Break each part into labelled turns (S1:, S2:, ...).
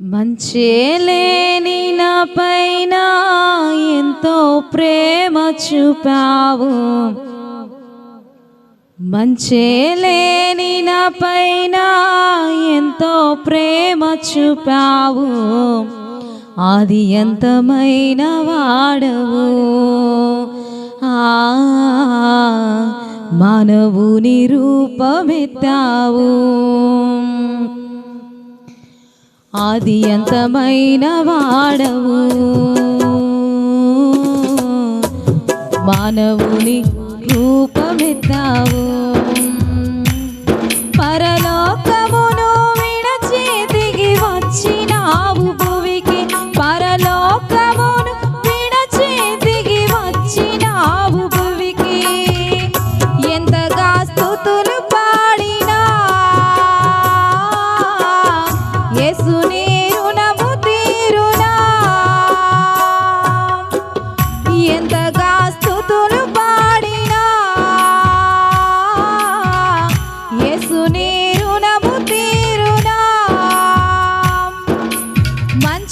S1: మంచేలేని నా పైన ఎంతో ప్రేమ చూపావు. మంచేలేని నా పైన ఎంతో ప్రేమ చూపావు. ఆది ఎంతమైన వాడవు. ఆ మానవుని రూపమెత్తావు ఆది ఎంతమైన వాడవు. మానవుని రూపమెత్తావు. పరలోకమును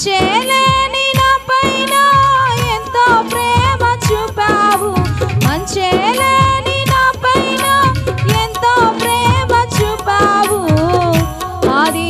S1: మంచేలేని నా పైన ఎంతో ప్రేమ చూపావు. మంచేలేని నా పైన ఎంతో ప్రేమ చూపావు. అది